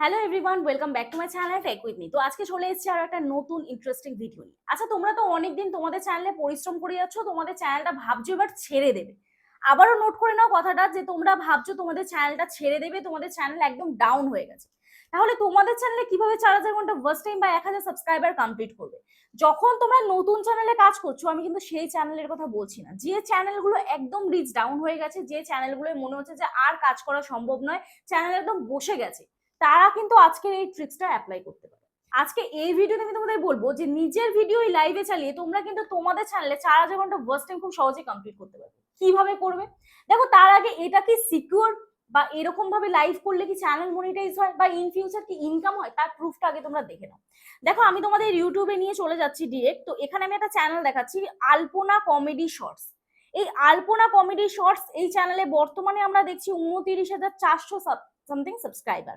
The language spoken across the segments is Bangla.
Hello everyone welcome back to my channel tech with me তো আজকে চলে এসেছি আর একটা নতুন ইন্টারেস্টিং ভিডিও নিয়ে। আচ্ছা তোমরা তো অনেকদিন তোমাদের চ্যানেলে পরিশ্রম করে যাচ্ছ, তোমাদের চ্যানেলটা ভাবছ এবার ছেড়ে দেবে। আবারও নোট করে নাও কথাটা যে তোমরা ভাবছ তোমাদের চ্যানেলটা ছেড়ে দেবে, তোমাদের চ্যানেল একদম ডাউন হয়ে গেছে। তাহলে তোমাদের চ্যানেলে কীভাবে চার হাজার ঘণ্টা ফার্স্ট টাইম বা এক হাজার সাবস্ক্রাইবার কমপ্লিট করবে? যখন তোমরা নতুন চ্যানেলে কাজ করছ, আমি কিন্তু সেই চ্যানেলের কথা বলছি না। যে চ্যানেলগুলো একদম রিচ ডাউন হয়ে গেছে, যে চ্যানেলগুলো মনে হচ্ছে যে আর কাজ করা সম্ভব নয় চ্যানেল একদম বসে গেছে। তারা কিন্তু আজকের এই ট্রিক্সটা অ্যাপ্লাই করতে পারে। আজকে এই ভিডিওতে আমি তোমাদের বলব যে, নিজের ভিডিও এই লাইভে চালিয়ে তোমরা কিন্তু তোমাদের চ্যানেলে চার হাজার ঘণ্টা ফার্স্ট টাইম খুব সহজে কমপ্লিট করতে পারবে। কীভাবে করবে? দেখো, তার আগে এটা কি সিকিউর বা এরকম ভাবে লাইভ করলে কি চ্যানেল মনিটাইজ হয় বা ইন ফিউচার কি ইনকাম হয়, তার প্রুফটা আগে তোমরা দেখে নাও। দেখো, আমি তোমাদের ইউটিউবে নিয়ে চলে যাচ্ছি ডিরেক্ট তো এখানে আমি একটা চ্যানেল দেখাচ্ছি, আলপনা কমেডি শর্টস এই আলপনা কমেডি শর্টস এই চ্যানেলে বর্তমানে আমরা দেখছি উনতিরিশ হাজার চারশো সামথিং সাবস্ক্রাইবার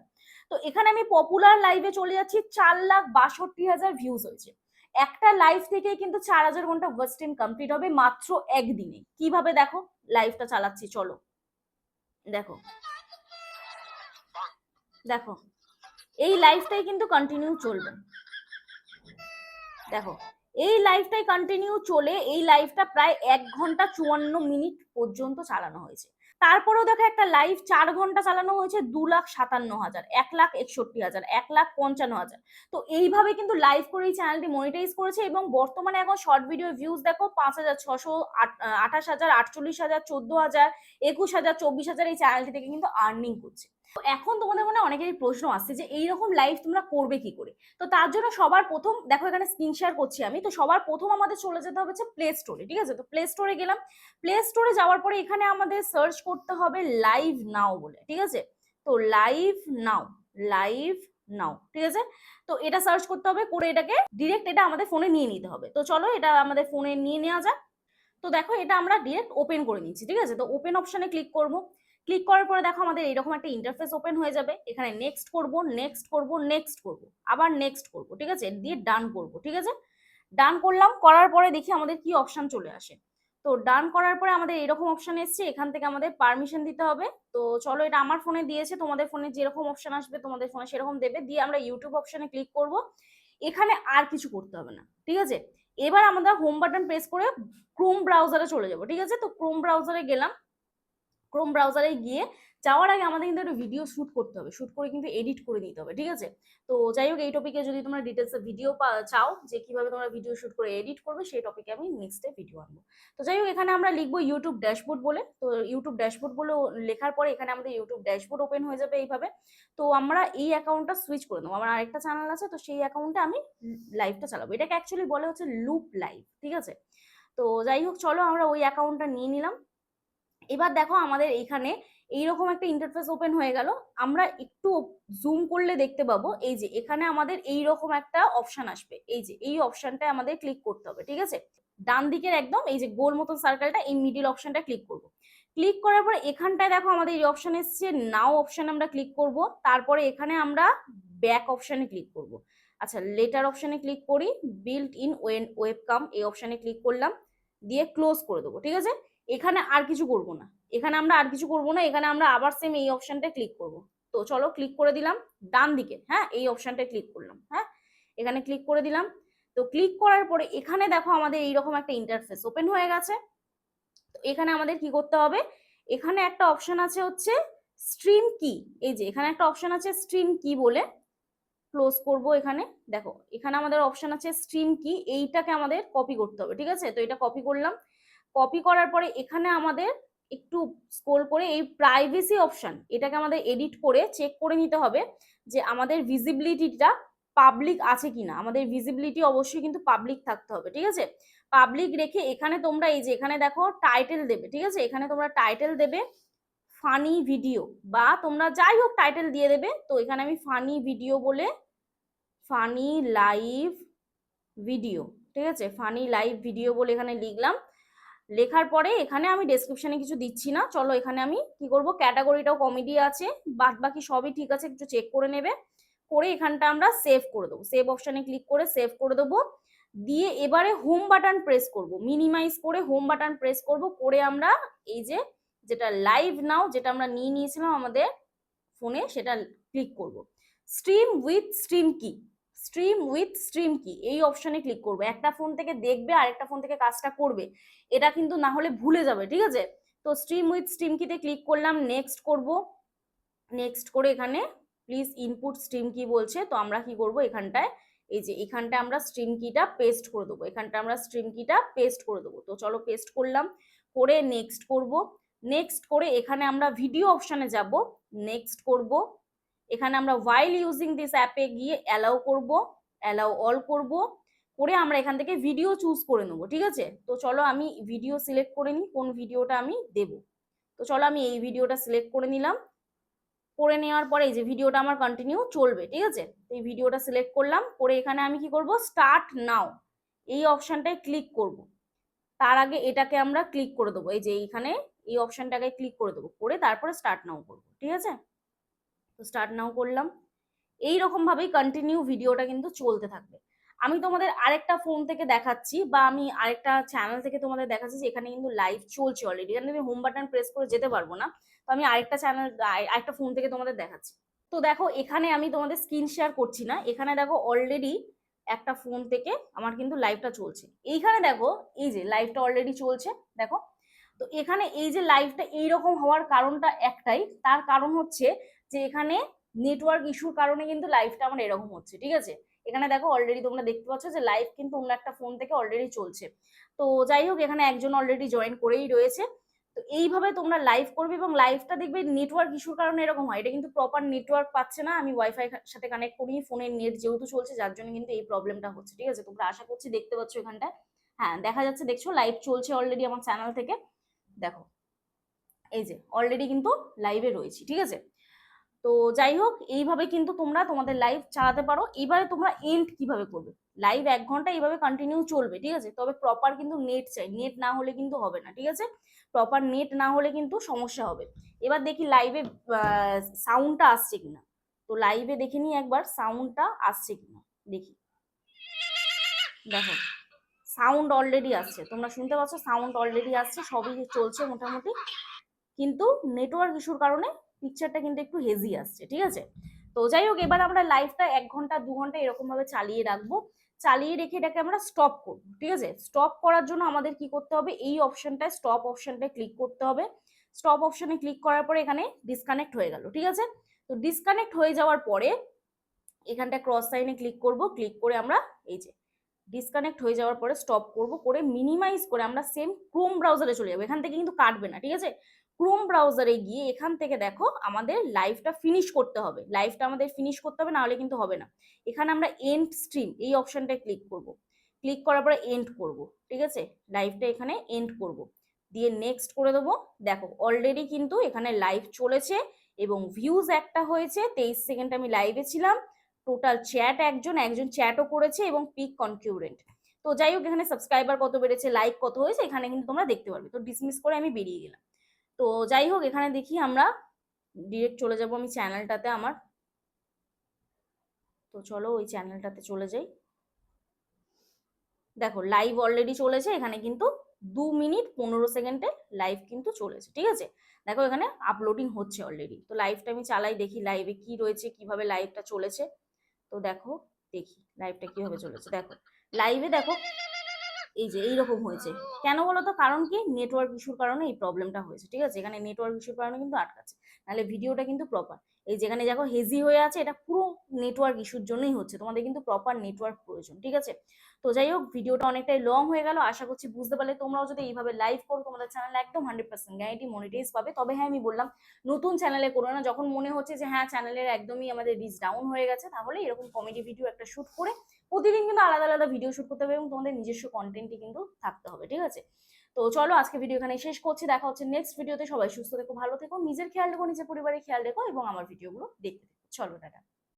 তো এখানে আমি পপুলার লাইভে চলে যাচ্ছি, চার লাখ বাষট্টি হাজার ভিউজ হয়েছে। একটা লাইভ থেকেই কিন্তু চার হাজার ঘণ্টা ওয়াচ কমপ্লিট হবে মাত্র একদিনে। কীভাবে দেখো? লাইভটা চালাচ্ছি, চলো। দেখো। দেখো। এই লাইফটাই কিন্তু কন্টিনিউ চলবে। দেখো। এই লাইফটাই কন্টিনিউ চলে এই লাইফটা প্রায় এক ঘণ্টা চুয়ান্ন মিনিট পর্যন্ত চালানো হয়েছে। তারপরেও দেখো একটা লাইভ চার ঘণ্টা চালানো হয়েছে দু লাখ সাতান্ন হাজার, এক লাখ একষট্টি হাজার, এক লাখ পঞ্চান্ন হাজার। তো এইভাবে কিন্তু লাইভ করে এই চ্যানেলটি মনিটাইজ করেছে এবং বর্তমানে এখন শর্ট ভিডিও ভিউজ দেখো পাঁচ হাজার ছশো আঠাশ হাজার, আটচল্লিশ হাজার, চোদ্দ হাজার, একুশ হাজার, চব্বিশ হাজার এই চ্যানেলটি থেকে কিন্তু আর্নিং করছে। এখন তোমাদের মনে অনেকেরই প্রশ্ন আসছে যে এইরকম লাইভ তোমরা করবে কি করে? তো তার জন্য সবার প্রথম, দেখো এখানে স্ক্রিন শেয়ার করছি আমি, তো সবার প্রথম আমাদের চলে যেতে হবে প্লে স্টোরে ঠিক আছে? তো প্লে স্টোরে গেলাম। প্লে স্টোরে যাওয়ার পরে এখানে আমাদের সার্চ করতে হবে লাইভ নাও বলে, ঠিক আছে? তো লাইভ নাও লাইভ নাও ঠিক আছে? তো এটা সার্চ করতে হবে, করে এটাকে ডিরেক্ট এটা আমাদের ফোনে নিয়ে নিতে হবে। তো চলো এটা আমাদের ফোনে নিয়ে নেওয়া যাক। তো দেখো এটা আমরা ডিরেক্ট ওপেন করে নিচ্ছি ঠিক আছে? তো ওপেন অপশনে ক্লিক করব। ক্লিক করার পরে দেখো আমাদের এরকম একটা ইন্টারফেস ওপেন হয়ে যাবে। এখানে নেক্সট করব নেক্সট করব নেক্সট করব, আবার নেক্সট করব, ঠিক আছে? দিয়ে ডান করব, ঠিক আছে? ডান করলাম, করার পরে দেখি আমাদের কি অপশন চলে আসে। তো ডান করার পরে আমাদের এরকম অপশন এসছে, এখান থেকে আমাদের পারমিশন দিতে হবে। তো চলো এটা আমার ফোনে দিয়েছে, তোমাদের ফোনে যেরকম অপশন আসবে, তোমাদের ফোনে সেরকম দেবে। দিয়ে আমরা ইউটিউব অপশনে ক্লিক করব। এখানে আর কিছু করতে হবে না, ঠিক আছে? এবার আমরা হোম বাটন প্রেস করে ক্রোম ব্রাউজারে চলে যাব, ঠিক আছে? তো ক্রোম ব্রাউজারে গেলাম। ক্রোম ব্রাউজারে গিয়ে যাওয়ার আগে আমাদের কিন্তু একটা ভিডিও শ্যুট করতে হবে। শ্যুট করে কিন্তু এডিট করে নিতে হবে, ঠিক আছে? তো যাই হোক, এই টপিকে যদি তোমরা ডিটেলস ভিডিও চাও যে কীভাবে তোমরা ভিডিও শ্যুট করে এডিট করবে, সেই টপিকে আমি নেক্সট ভিডিও আনব। তো যাই হোক, এখানে আমরা লিখব ইউটিউব ড্যাশবোর্ড বলে। তো ইউটিউব ড্যাশবোর্ড বলে লেখার পরে এখানে আমাদের ইউটিউব ড্যাশবোর্ড ওপেন হয়ে যাবে এইভাবে। তো আমরা এই অ্যাকাউন্টটা সুইচ করে দেবো আমার আরেকটা চ্যানেল আছে, তো সেই অ্যাকাউন্টে আমি লাইভটা চালাবো। এটাকে অ্যাকচুয়ালি বলে হচ্ছে লুপ লাইভ ঠিক আছে? তো যাই হোক, চলো আমরা ওই অ্যাকাউন্টটা নিয়ে নিলাম। এবার দেখো আমাদের এখানে এইরকম একটা ইন্টারফেস ওপেন হয়ে গেল। আমরা একটু জুম করলে দেখতে পাবো। এই যে, এখানে আমাদের এই রকম একটা অপশান আসবে। এই যে, এই অপশনটা আমাদের ক্লিক করতে হবে, ঠিক আছে? ডান দিকের একদম, এই যে, গোল মতন সার্কেলটা এই মিডিল অপশনটা ক্লিক করব। ক্লিক করার পরে এখানটায় দেখো আমাদের এই অপশান এসছে। নাও অপশান আমরা ক্লিক করব। তারপরে এখানে আমরা ব্যাক অপশানে ক্লিক করব। আচ্ছা লেটার অপশানে ক্লিক করি। বিল্ট ইন ওয়েন ওয়েবকাম এই অপশানে ক্লিক করলাম। দিয়ে ক্লোজ করে দেবো, ঠিক আছে? এখানে আর কিছু করব না। এখানে আমরা আর কিছু করব না, এখানে আমরা আবার সেম এই অপশনটা ক্লিক করব। তো চলো ক্লিক করে দিলাম, ডান দিকে হ্যাঁ এই অপশনটা ক্লিক করলাম হ্যাঁ এখানে ক্লিক করে দিলাম। তো ক্লিক করার পরে এখানে দেখো আমাদের এইরকম একটা ইন্টারফেস ওপেন হয়ে গেছে। তো এখানে আমাদের কি করতে হবে? এখানে একটা অপশন আছে হচ্ছে স্ট্রিম কি এই যে এখানে একটা অপশন আছে স্ট্রিম কি বলে ক্লোজ করব এখানে। দেখো, এখানে আমাদের অপশন আছে স্ট্রিম কি এইটাকে আমাদের কপি করতে হবে, ঠিক আছে? তো এটা কপি করলাম কপি করার পরে এখানে আমাদের একটু স্ক্রোল করে এই প্রাইভেসি অপশান এটাকে আমাদের এডিট করে চেক করে নিতে হবে যে আমাদের ভিজিবিলিটিটা পাবলিক আছে কিনা। আমাদের ভিজিবিলিটি অবশ্যই কিন্তু পাবলিক থাকতে হবে, ঠিক আছে? পাবলিক রেখে এখানে তোমরা এই যে এখানে দেখো টাইটেল দেবে, ঠিক আছে? এখানে তোমরা টাইটেল দেবে ফানি ভিডিও বা তোমরা যাই হোক টাইটেল দিয়ে দেবে, তো এখানে আমি ফানি ভিডিও বলে ফানি লাইভ ভিডিও ঠিক আছে? ফানি লাইভ ভিডিও বলে এখানে লিখলাম। লেখার পরে এখানে আমি ডেসক্রিপশনে কিছু দিচ্ছি না। চলো এখানে আমি কি করব? ক্যাটাগরিটাও কমেডি আছে। বাদ বাকি সবই ঠিক আছে, একটু চেক করে নেবে। করে এখানটা আমরা সেভ করে দেবো। সেভ অপশানে ক্লিক করে সেভ করে দেবো। দিয়ে এবারে হোম বাটন প্রেস করব। মিনিমাইজ করে হোম বাটন প্রেস করব। করে আমরা এই যে, যেটা লাইভ নাও যেটা আমরা নিয়ে নিয়েছিলাম আমাদের ফোনে সেটা ক্লিক করব। Stream with stream key stream with stream key এই অপশনে ক্লিক করবে। একটা ফোন থেকে দেখবে আর একটা ফোন থেকে কাজটা করবে। এটা কিন্তু না হলে ভুলে যাবে, ঠিক আছে? তো স্ট্রিম উইথ স্ট্রিম কিতে ক্লিক করলাম নেক্সট করব। নেক্সট করে এখানে প্লিজ ইনপুট স্ট্রিম কি বলছে, তো আমরা কি করব এখানটায়? এই যে এখানটা আমরা স্ট্রিম কিটা পেস্ট করে দেবো। এখানটা আমরা স্ট্রিম কিটা পেস্ট করে দেবো। তো চলো পেস্ট করলাম, করে নেক্সট করব। নেক্সট করে এখানে আমরা ভিডিও অপশানে যাব। নেক্সট করব। এখানে আমরা ওয়াইল ইউজিং দিস অ্যাপে গিয়ে অ্যালাউ করব অ্যালাউ অল করব, করে আমরা এখান থেকে ভিডিও চুজ করে নেব, ঠিক আছে? তো চলো আমি ভিডিও সিলেক্ট করে নিই, কোন ভিডিওটা আমি দেব। তো চলো আমি এই ভিডিওটা সিলেক্ট করে নিলাম। করে নেওয়ার পরে এই যে ভিডিওটা আমার কন্টিনিউ চলবে, ঠিক আছে? এই ভিডিওটা সিলেক্ট করলাম, করে এখানে আমি কি করব? স্টার্ট নাও এই অপশনটায় ক্লিক করব। তার আগে এটাকে আমরা ক্লিক করে দেবো। এই যে এইখানে এই অপশানটাকে ক্লিক করে দেবো। করে তারপরে স্টার্ট নাও করব, ঠিক আছে? তো স্টার্ট নাও করলাম। এই রকম ভাবেই কন্টিনিউ ভিডিওটা কিন্তু চলতে থাকবে। আমি তোমাদের আরেকটা ফোন থেকে দেখাচ্ছি বা আমি আরেকটা চ্যানেল থেকে তোমাদের দেখাচ্ছি যে এখানে কিন্তু লাইভ চলছে অলরেডি এখানে আমি হোম বাটন প্রেস করে যেতে পারব না। তো আমি আরেকটা চ্যানেল আরেকটা ফোন থেকে তোমাদের দেখাচ্ছি। তো দেখো, এখানে আমি তোমাদের স্ক্রিন শেয়ার করছি না। এখানে দেখো অলরেডি একটা ফোন থেকে আমার কিন্তু লাইভটা চলছে। এইখানে দেখো, এই যে লাইভটা অলরেডি চলছে, দেখো। তো এখানে এই যে লাইভটা এইরকম হওয়ার কারণটা একটাই। তার কারণ হচ্ছে যে এখানে নেটওয়ার্ক ইস্যুর কারণে কিন্তু লাইভটা আমার এরকম হচ্ছে, ঠিক আছে? এখানে দেখো অলরেডি তোমরা দেখতে পাচ্ছ যে লাইভ কিন্তু অন্য একটা ফোন থেকে অলরেডি চলছে। তো যাই হোক, এখানে একজন অলরেডি জয়েন করেই রয়েছে। তো এইভাবে তোমরা লাইভ করবে এবং লাইভটা দেখবে নেটওয়ার্ক ইস্যুর কারণে এরকম হয়। এটা কিন্তু প্রপার নেটওয়ার্ক পাচ্ছে না। আমি ওয়াইফাই সাথে কানেক্ট করি ফোনের নেট যেহেতু চলছে, যার জন্য কিন্তু এই প্রবলেমটা হচ্ছে, ঠিক আছে? তোমরা আশা করছি দেখতে পাচ্ছ এখানটায়। হ্যাঁ দেখা যাচ্ছে, দেখছ লাইভ চলছে অলরেডি আমার চ্যানেল থেকে। দেখো, এই যে অলরেডি কিন্তু লাইভে রয়েছি, ঠিক আছে? তো যাই হোক, এইভাবে কিন্তু তোমরা তোমাদের লাইভ চালাতে পারো। এবারে তোমরা এন্ড কীভাবে করবে? লাইভ এক ঘণ্টা এইভাবে কন্টিনিউ চলবে, ঠিক আছে? তবে প্রপার কিন্তু নেট চাই। নেট না হলে কিন্তু হবে না, ঠিক আছে? প্রপার নেট না হলে কিন্তু সমস্যা হবে। এবার দেখি লাইভে সাউন্ডটা আসছে কিনা? তো লাইভে দেখে নিই একবার সাউন্ডটা আসছে কিনা? দেখি। দেখো সাউন্ড অলরেডি আসছে। তোমরা শুনতে পাচ্ছ সাউন্ড অলরেডি আসছে, সবই চলছে মোটামুটি। কিন্তু নেটওয়ার্ক ইস্যুর কারণে পিকচারটা কিন্তু একটু হেজি আসছে, ঠিক আছে? তো যাই হোক, এবার আমরা লাইফটা এক ঘণ্টা, দু ঘণ্টা এরকম ভাবে চালিয়ে রাখব। চালিয়ে রেখে এটাকে আমরা স্টপ করব, ঠিক আছে? স্টপ করার জন্য আমাদের কি করতে হবে? এই অপশনটায় স্টপ অপশনটায় ক্লিক করতে হবে। স্টপ অপশনে ক্লিক করার পরে এখানে ডিসকানেক্ট হয়ে গেল, ঠিক আছে? তো ডিসকানেক্ট হয়ে যাওয়ার পরে এখানটা ক্রস সাইনে ক্লিক করব ক্লিক করে আমরা এই যে ডিসকানেক্ট হয়ে যাওয়ার পরে স্টপ করব, করে মিনিমাইজ করে আমরা সেম ক্রোম ব্রাউজারে চলে যাব। এখান থেকে কিন্তু কাটবে না, ঠিক আছে? ক্রোম ব্রাউজারে গিয়ে এখান থেকে দেখো আমাদের লাইভটা ফিনিশ করতে হবে। লাইভটা আমাদের ফিনিশ করতে হবে, নাহলে কিন্তু হবে না। এখানে আমরা এন্ড স্ট্রিম এই অপশনটায় ক্লিক করব। ক্লিক করার পরে এন্ড করব, ঠিক আছে? লাইভটা এখানে এন্ড করব। দিয়ে নেক্সট করে দেবো। দেখো অলরেডি কিন্তু এখানে লাইভ চলেছে এবং ভিউজ একটা হয়েছে। তেইশ সেকেন্ড আমি লাইভে ছিলাম। টোটাল চ্যাট একজন একজন চ্যাটও করেছে এবং পিক কনকিউরেন্ট তো যাই হোক, এখানে সাবস্ক্রাইবার কত বেড়েছে লাইক কত হয়েছে, এখানে কিন্তু তোমরা দেখতে পারবে। তো ডিসমিস করে আমি বেরিয়ে গেলাম। তো যাই হোক, এখানে দেখি আমরা ডিরেক্ট চলে যাব আমি চ্যানেলটাতে আমার। তো চলো ওই চ্যানেলটাতে চলে যাই। দেখো লাইভ অলরেডি চলেছে, এখানে কিন্তু দু মিনিট পনেরো সেকেন্ডে লাইভ কিন্তু চলেছে, ঠিক আছে? দেখো এখানে আপলোডিং হচ্ছে অলরেডি তো লাইভটা আমি চালাই, দেখি লাইভে কি রয়েছে, কীভাবে লাইভটা চলেছে। তো দেখো, দেখি লাইভটা কীভাবে চলেছে। দেখো লাইভে দেখো এই যে, এইরকম হয়েছে। কেন বলো তো? কারণ কি? নেটওয়ার্ক ইস্যুর কারণে এই প্রবলেমটা হয়েছে, ঠিক আছে? এখানে নেটওয়ার্ক ইস্যুর কারণে কিন্তু আটকাচ্ছে। নাহলে ভিডিওটা কিন্তু প্রপার এই যেখানে দেখো হেজি হয়ে আছে, এটা পুরো নেটওয়ার্ক ইস্যুর জন্যই হচ্ছে। তোমাদের কিন্তু প্রপার নেটওয়ার্ক প্রয়োজন, ঠিক আছে? তো যাই হোক, ভিডিওটা অনেকটাই লং হয়ে গেল। আশা করছি বুঝতে পারলে তোমরাও যদি এইভাবে লাইভ করো, তোমাদের চ্যানেল একদম হান্ড্রেড পার্সেন্ট গ্যারান্টি মনিটাইজ পাবে। তবে হ্যাঁ আমি বললাম, নতুন চ্যানেলে করো না। যখন মনে হচ্ছে যে হ্যাঁ চ্যানেলের একদমই আমাদের রিচ ডাউন হয়ে গেছে, তাহলে এরকম কমেডি ভিডিও একটা শ্যুট করে প্রতিদিন কিন্তু আলাদা আলাদা ভিডিও শুট করতে হবে এবং তোমাদের নিজস্ব কন্টেন্টই কিন্তু থাকতে হবে, ঠিক আছে? তো চলো আজকে ভিডিও এখানে শেষ করছি, দেখা হচ্ছে নেক্সট ভিডিওতে সবাই সুস্থ থেকো, ভালো থেকো, নিজের খেয়াল রেখো, নিজের পরিবারের খেয়াল রেখো এবং আমার ভিডিওগুলো দেখতে চলো, টাটা।